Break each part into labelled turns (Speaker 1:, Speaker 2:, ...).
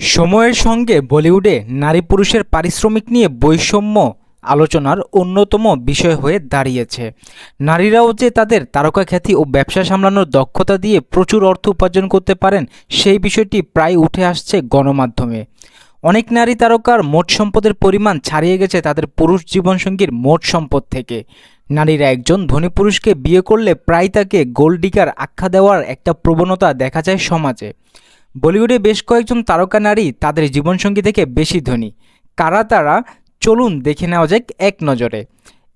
Speaker 1: সময়ের সঙ্গে বলিউডে নারী পুরুষের পারিশ্রমিক নিয়ে বৈষম্য আলোচনার অন্যতম বিষয় হয়ে দাঁড়িয়েছে। নারীরাও যে তাদের তারকা খ্যাতি ও ব্যবসা সামলানোর দক্ষতা দিয়ে প্রচুর অর্থ উপার্জন করতে পারেন, সেই বিষয়টি প্রায় উঠে আসছে গণমাধ্যমে। অনেক নারী তারকার মোট সম্পদের পরিমাণ ছাড়িয়ে গেছে তাদের পুরুষ জীবনসঙ্গীর মোট সম্পদ থেকে। নারীরা একজন ধনী পুরুষকে বিয়ে করলে প্রায় তাকে গোল্ড ডিগার আখ্যা দেওয়ার একটা প্রবণতা দেখা যায় সমাজে। বলিউডে বেশ কয়েকজন তারকা নারী তাদের জীবনসঙ্গী থেকে বেশি ধনী। কারা তারা? চলুন দেখে নেওয়া যাক এক নজরে।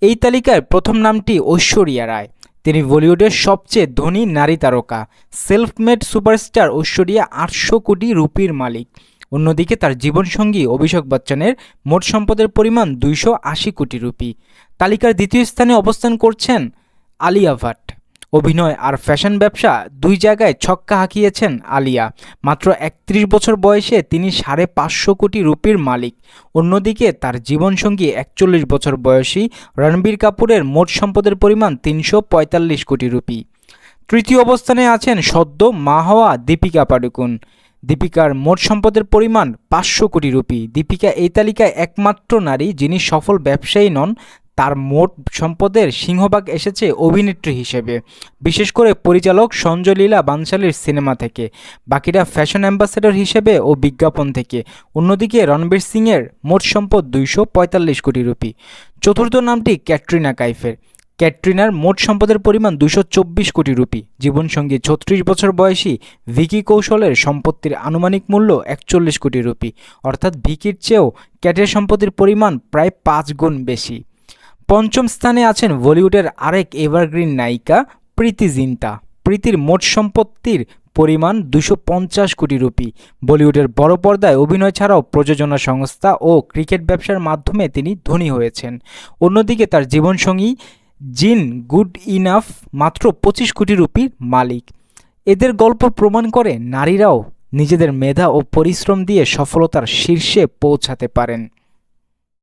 Speaker 1: এই তালিকার প্রথম নামটি ঐশ্বরিয়া রায়। তিনি বলিউডের সবচেয়ে ধনী নারী তারকা। সেলফ মেড সুপারস্টার ঐশ্বরিয়া আটশো কোটি রুপির মালিক। অন্যদিকে তার জীবনসঙ্গী অভিষেক বচ্চনের মোট সম্পদের পরিমাণ দুইশো আশি কোটি রুপি। তালিকার দ্বিতীয় স্থানে অবস্থান করছেন আলিয়া ভাট। অভিনয় আর ফ্যাশন ব্যবসা দুই জায়গায় ছক্কা হাঁকিয়েছেন আলিয়া। মাত্র একত্রিশ বছর বয়সে তিনি সাড়ে পাঁচশো কোটি রুপির মালিক। অন্যদিকে তার জীবনসঙ্গী একচল্লিশ বছর বয়সী রণবীর কাপুরের মোট সম্পদের পরিমাণ তিনশো পঁয়তাল্লিশ কোটি রুপি। তৃতীয় অবস্থানে আছেন সদ্য মা হওয়া দীপিকা পাডুকুন। দীপিকার মোট সম্পদের পরিমাণ পাঁচশো কোটি রুপি। দীপিকা এই তালিকায় একমাত্র নারী যিনি সফল ব্যবসায়ী নন তার মোট সম্পদের সিংহভাগ এসেছে অভিনেত্রী হিসেবে, বিশেষ করে পরিচালক সঞ্জয় লীলা বানশালীর সিনেমা থেকে। বাকিরা ফ্যাশন অ্যাম্বাসেডর হিসেবে ও বিজ্ঞাপন থেকে। অন্যদিকে রণবীর সিংয়ের মোট সম্পদ দুইশো পঁয়তাল্লিশ কোটি রুপি। চতুর্থ নামটি ক্যাটরিনা কাইফের। ক্যাটরিনার মোট সম্পদের পরিমাণ দুশো কোটি রুপি। জীবনসঙ্গী ছত্রিশ বছর বয়সী ভিকি কৌশলের সম্পত্তির আনুমানিক মূল্য একচল্লিশ কোটি রুপি। অর্থাৎ ভিকির চেয়েও ক্যাটের সম্পত্তির পরিমাণ প্রায় পাঁচ গুণ বেশি। পঞ্চম স্থানে আছেন বলিউডের আরেক এভারগ্রিন নায়িকা প্রীতি জিন্তা। প্রীতির মোট সম্পত্তির পরিমাণ দুশো কোটি রুপি। বলিউডের বড় পর্দায় অভিনয় ছাড়াও প্রযোজনা সংস্থা ও ক্রিকেট ব্যবসার মাধ্যমে তিনি ধনী হয়েছেন। অন্যদিকে তার জীবনসঙ্গী জিন গুড ইনাফ মাত্র পঁচিশ কোটি রুপির মালিক। এদের গল্প প্রমাণ করে নারীরাও নিজেদের মেধা ও পরিশ্রম দিয়ে সফলতার শীর্ষে পৌঁছাতে পারেন।